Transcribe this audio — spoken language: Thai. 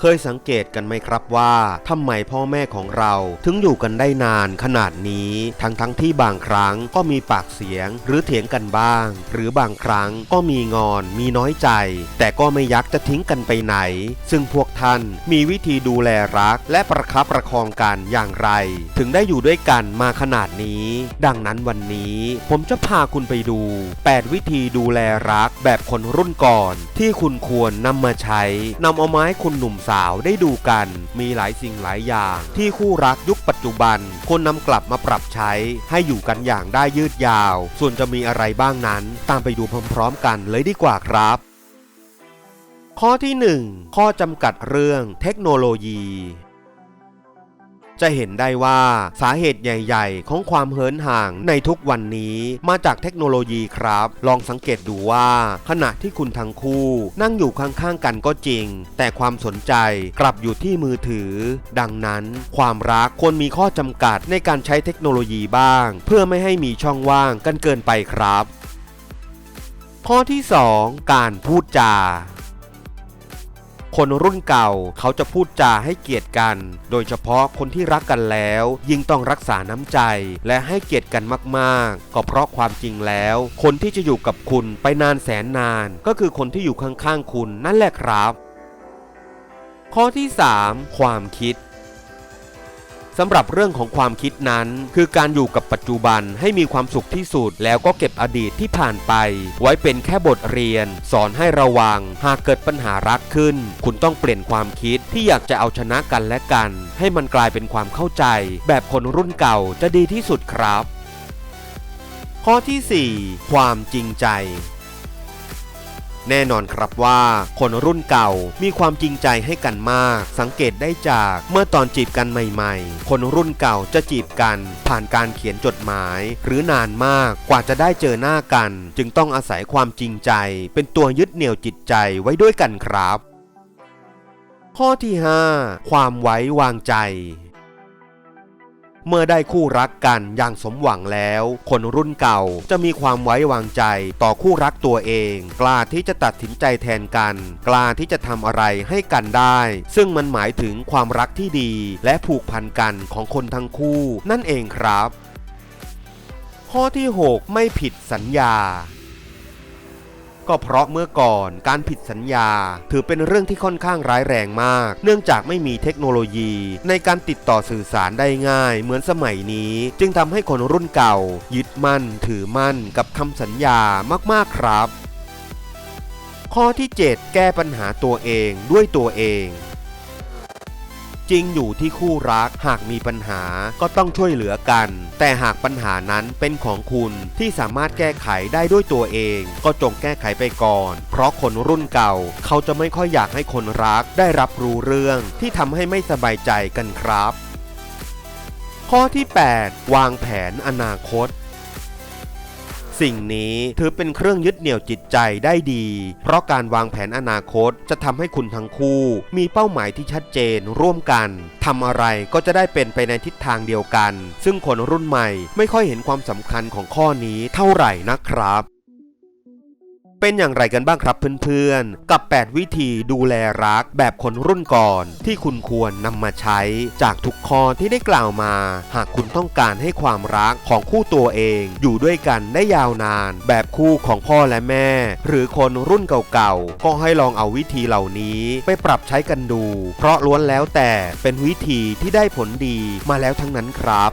เคยสังเกตกันไหมครับว่าทำไมพ่อแม่ของเราถึงอยู่กันได้นานขนาดนี้ ทั้งทั้งที่บางครั้งก็มีปากเสียงหรือเถียงกันบ้าง หรือบางครั้งก็มีงอนมีน้อยใจ แต่ก็ไม่ยักจะทิ้งกันไปไหน ซึ่งพวกท่านมีวิธีดูแลรัก และประคับประคองกันอย่างไร ถึงได้อยู่ด้วยกันมาขนาดนี้ ดังนั้นวันนี้ผมจะพาคุณไปดู 8 วิธีดูแลรักแบบคนรุ่นก่อน ที่คุณควรนำมาใช้นำเอามาให้คุณหนุ่มสาวได้ดูกัน มีหลายสิ่งหลายอย่าง ที่คู่รักยุคปัจจุบันควรนำกลับมาปรับใช้ ให้อยู่กันอย่างได้ยืดยาว ส่วนจะมีอะไรบ้างนั้น ตามไปดูพร้อมๆกันเลยดีกว่าครับข้อที่ 1 ข้อจำกัดเรื่องเทคโนโลยี จะเห็นได้ว่าสาเหตุใหญ่ ๆ ของความเหินห่างในทุกวันนี้มาจากเทคโนโลยีครับ ลองสังเกตดูว่าขณะที่คุณทั้งคู่นั่งอยู่ข้างๆกันก็จริง แต่ความสนใจกลับอยู่ที่มือถือ ดังนั้นความรักควรมีข้อจำกัดในการใช้เทคโนโลยีบ้าง เพื่อไม่ให้มีช่องว่างกันเกินไปครับ ข้อที่ 2 การพูดจา คนรุ่นเก่าเขาจะพูดจาให้เกียรติกัน โดยเฉพาะคนที่รักกันแล้ว ยิ่งต้องรักษาน้ำใจ และให้เกียรติกันมากๆ ก็เพราะความจริงแล้ว คนที่จะอยู่กับคุณไปนานแสนนาน ก็คือคนที่อยู่ข้างๆคุณนั่นแหละครับ ข้อที่ 3 ความคิด สำหรับเรื่องของความคิดนั้น คือการอยู่กับปัจจุบันให้มีความสุขที่สุด แล้วก็เก็บอดีตที่ผ่านไป ไว้เป็นแค่บทเรียน สอนให้ระวัง หากเกิดปัญหารักขึ้น คุณต้องเปลี่ยนความคิดที่อยากจะเอาชนะกันและกัน ให้มันกลายเป็นความเข้าใจ แบบคนรุ่นเก่าจะดีที่สุดครับ ข้อที่ 4 ความจริงใจ แน่นอนครับว่า คนรุ่นเก่ามีความจริงใจให้กันมาก สังเกตได้จากเมื่อตอนจีบกันใหม่ ๆ คนรุ่นเก่าจะจีบกันผ่านการเขียนจดหมาย หรือนานมากกว่าจะได้เจอหน้ากัน จึงต้องอาศัยความจริงใจ เป็นตัวยึดเหนี่ยวจิตใจไว้ด้วยกันครับ ข้อที่ 5 ความไว้วางใจ เมื่อได้คู่รักกันอย่างสมหวังแล้ว คนรุ่นเก่าจะมีความไว้วางใจต่อคู่รักตัวเอง กล้าที่จะตัดสินใจแทนกัน กล้าที่จะทำอะไรให้กันได้ ซึ่งมันหมายถึงความรักที่ดี และผูกพันกันของคนทั้งคู่ นั่นเองครับ ข้อที่ 6 ไม่ผิดสัญญา ก็เพราะเมื่อก่อนการผิดสัญญา ถือเป็นเรื่องที่ค่อนข้างร้ายแรงมาก เนื่องจากไม่มีเทคโนโลยี ในการติดต่อสื่อสารได้ง่าย เหมือนสมัยนี้ จึงทำให้คนรุ่นเก่า ยึดมั่น ถือมั่น กับคำสัญญามากๆครับ ข้อที่ 7 แก้ปัญหาตัวเองด้วยตัวเอง จริงอยู่ที่คู่รักหากมีปัญหาก็ต้องช่วยเหลือกัน แต่หากปัญหานั้นเป็นของคุณที่สามารถแก้ไขได้ด้วยตัวเอง ก็จงแก้ไขไปก่อน เพราะคนรุ่นเก่า เขาจะไม่ค่อยอยากให้คนรักได้รับรู้เรื่องที่ทำให้ไม่สบายใจกันครับ ข้อที่ 8 วางแผนอนาคต สิ่งนี้ถือเป็นเครื่องยึดเหนี่ยวจิตใจได้ดี เพราะการวางแผนอนาคตจะทำให้คุณทั้งคู่ มีเป้าหมายที่ชัดเจนร่วมกันทำอะไรก็จะได้เป็นไปในทิศทางเดียวกัน ซึ่งคนรุ่นใหม่ไม่ค่อยเห็นความสำคัญของข้อนี้เท่าไหร่นะครับ เป็นอย่างไรกันบ้างครับเพื่อนๆ กับ 8 วิธีดูแลรักแบบคนรุ่นก่อน ที่คุณควรนำมาใช้ จากทุกข้อที่ได้กล่าวมา หากคุณต้องการให้ความรักของคู่ตัวเอง อยู่ด้วยกันได้ยาวนาน แบบคู่ของพ่อและแม่ หรือคนรุ่นเก่าๆ ก็ให้ลองเอาวิธีเหล่านี้ไปปรับใช้กันดู เพราะล้วนแล้วแต่เป็นวิธีที่ได้ผลดีมาแล้วทั้งนั้นครับ